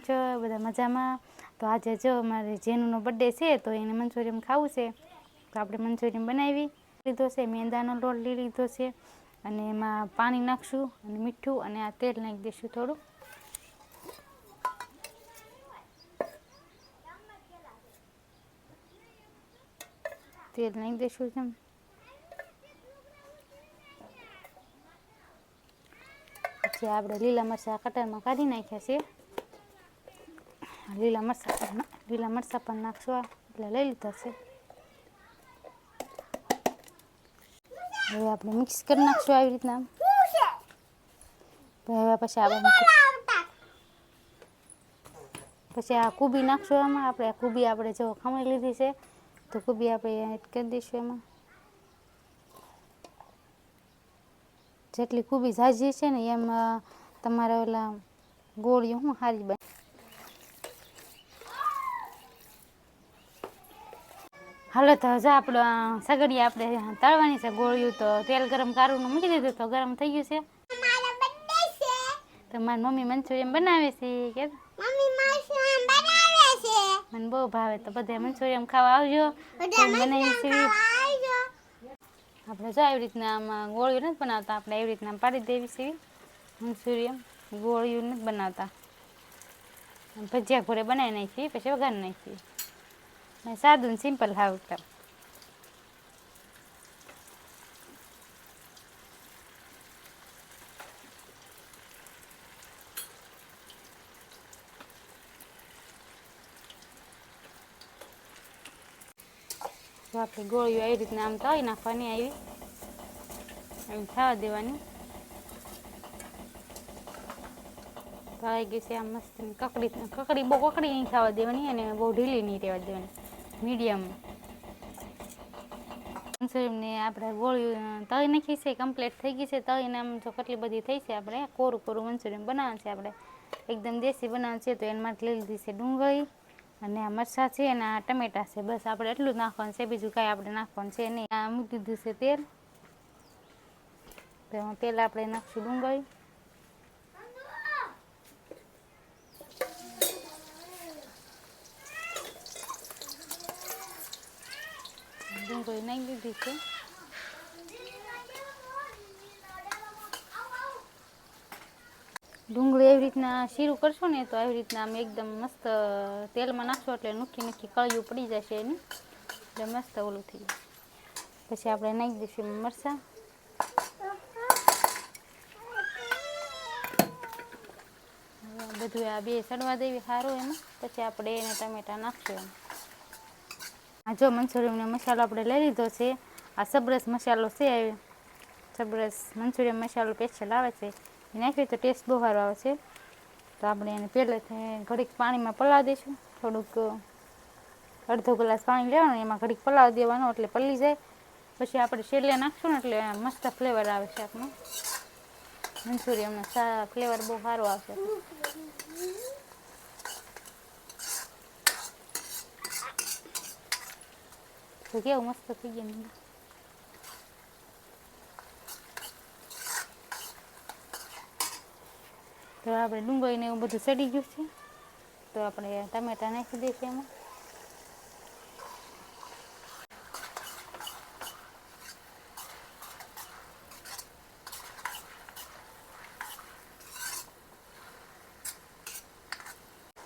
છો, બધા મજામાં. તો આજે જો અમારે જેનુનો બર્થડે છે, તો એને મંચુરિયમ ખાવું છે. તો આપણે મંચુરિયમ બનાવી લીધો છે, મેંદાનો લોટ લઈ લીધો છે, અને એમાં પાણી નાખશું અને મીઠું અને આ તેલ નાખી દઈશું થોડું. તેલ નાખી દઈશું જેમ. પછી આપણે લીલા મરચાં કટરમાં કાઢી નાખ્યા છે. લીલા મરચાં પણ લીલા મરચાં પણ નાખશું આ એટલે લઈ લીધા છે હવે આપણે મિક્સ કરી નાખશું આવી રીતના હવે પછી આપણે પછી આ કુબી નાખશું એમાં આપણે આ કુબી આપણે જો ખમણી લીધી છે તો કુબી આપણે એડ કરી દઈશું એમાં જેટલી કુબી ઝાઝી છે ને એમ તમારે ઓલા ગોળીઓ હું સારી બને હાલો તો હજા આપણે સગડી આપણે તળવાની છે ગોળિયું તો તેલ ગરમ કારું મૂકી દીધું તો ગરમ થઈ ગયું છે. તો મારી મમ્મી મંચુરિયન બનાવે છે કે? મને બહુ ભાવે તો બધા મંચુરિયન ખાવા આવજો. બનાવી છે આપણે જો એવી રીતના આમાં ગોળીયું નથી બનાવતા આપણે એવી રીતના પાડી દેવી છે. મંચુરિયન ગોળીયું નથી બનાવતા. ભજીયા ઘોડે બનાવી નાખીએ પછી વઘાર નાખીએ. અને સાદું સિમ્પલ હાવ એકદમ તો આપણે ગોળીઓ આવી રીતના આમ તળી નાખવાની આવી એમ થવા દેવાની તળાઈ ગઈ છે આમ મસ્ત કકડી કકડી બહુ કકડી નહીં થવા દેવાની અને બહુ ઢીલી નહીં રહેવા દેવાની મીડિયમ. ને આપણે ગોળી તળી નાખી છે કમ્પ્લીટ થઈ ગઈ છે. તળીને આમ જો કેટલી બધી થઈ છે આપણે, કોરું કોરું મંચુરિયન બનાવવાનું છે આપણે. એકદમ દેશી બનાવવાનું છે, તો એના માટે લઈ લીધી છે ડુંગળી અને આ મરચાં છે અને આ ટમેટા છે. બસ આપણે એટલું જ નાખવાનું છે, બીજું કાંઈ આપણે નાખવાનું છે નહીં. આ મૂકી દીધું છે તેલ. તો તેલ આપણે નાખશું ડુંગળી. ડુંગળી નાખી દીધી છે. ડુંગળી એવી રીતના શીરું કરશો ને તો આવી રીતના આમ એકદમ મસ્ત તેલમાં નાખશો એટલે નૂકી નૂકી કળિયું પડી જશે એની. એટલે મસ્ત ઓલું થઈ જાય પછી આપણે નાખી દઈશું મરચાં. બધું આ બે સડવા દેવી સારું એમાં. પછી આપણે એને ટમેટા નાખશું એમ. આ જો મંચુરિયમનો મસાલો આપણે લઈ લીધો છે. આ સબરસ મસાલો છે. સબરસ મંચુરિયમ મસાલો સ્પેશિયલ આવે છે. એ નાખ્યું તો ટેસ્ટ બહુ સારો આવે છે. તો આપણે એને પહેલેથી ઘડીક પાણીમાં પલાવી દઈશું. થોડુંક અડધો ગ્લાસ પાણી લેવાનું, એમાં ઘડીક પલાવી દેવાનું એટલે પલળી જાય. પછી આપણે છેલ્લે નાખશું ને એટલે મસ્ત ફ્લેવર આવે છે આપણું મંચુરિયમનો ફ્લેવર બહુ સારો આવશે. તો કેવું મસ્ત થઈ ગયું ને તો આપણે ડુંગળીને એવું બધું સડી ગયું છે તો આપણે ટમેટા નાખી દઈશું એમાં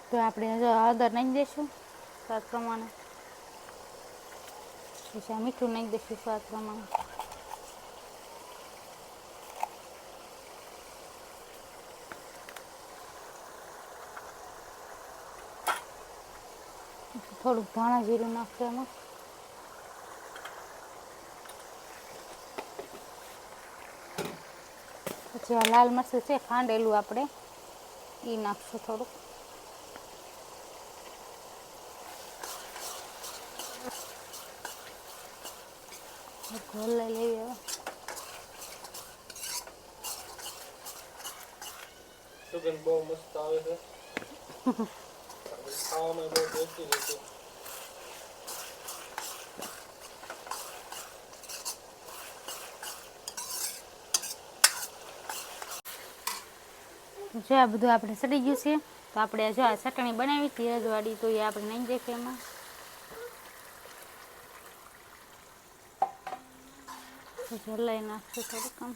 તો આપણે હળદર નાખી દઈશું સ્વાદ પ્રમાણે પછી મીઠું નાખી દઈશું સ્વાદ પ્રમાણે થોડુંક ધાણા જીરું નાખશું એમાં પછી આ લાલ મરચું છે, ખાંડેલું આપણે. એ નાખશું થોડુંક. ઘોલ લઈ લેવી હવે સુગંધ બહુ મસ્ત આવે છે. ખાવામાં બહુ ટેસ્ટી રહેશે જો આ બધું આપણે સડી ગયું છે તો આપણે જો આ ચટણી બનાવી હતી રજવાડી તો એ આપણે નહીં દેખે એમાં. પછી હલાવી નાખશું થોડુંક આમ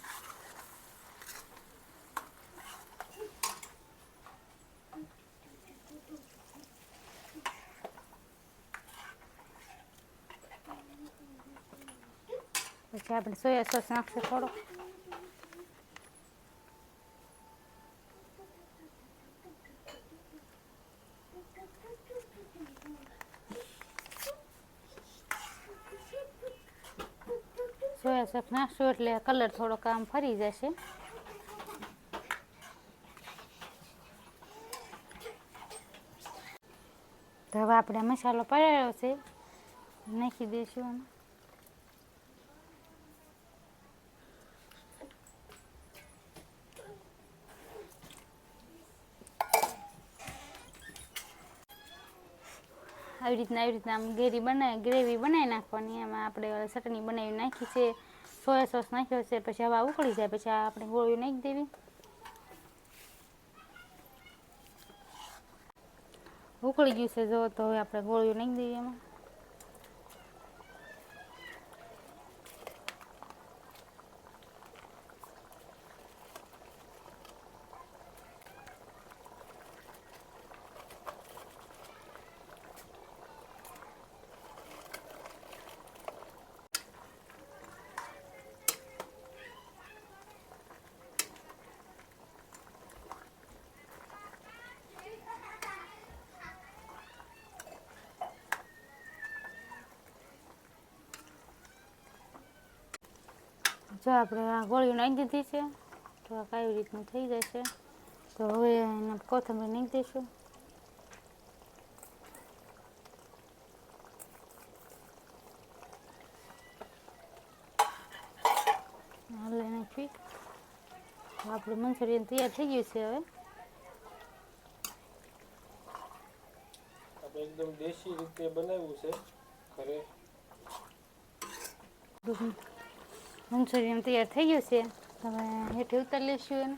પછી આપણે સોયા સોસ નાખશું થોડો સોયા સોસ નાખશું એટલે કલર થોડોક આમ ફરી જશે. તો હવે આપણે મસાલો પડાયો છે. નાખી દઈશું આવી રીતના આવી રીતના આમ ગ્રેવી બનાવી ગ્રેવી બનાવી નાખવાની. એમાં આપણે ચટણી બનાવી નાખી છે, સોયા સોસ નાખ્યો છે, પછી હવા ઉકળી જાય, પછી આપણે ગોળીઓ નાખી દેવી. ઉકળી ગયું છે, જો તો હવે આપણે ગોળીઓ નાખી દઈએ એમાં. જો આપણે આ ગોળીઓ નાખી દીધી છે તો આ કઈ રીતનું થઈ જશે તો હવે એને કોથમીર નાખી દઈશું. હલે નાખી તો આપણું મંચુરિયન તૈયાર થઈ ગયું છે હવે. એકદમ દેશી રીતે બનાવ્યું છે ઘરે. મંચુરિયન તૈયાર થઈ ગયું છે. હવે હેઠે ઉતારી લઈશું એને.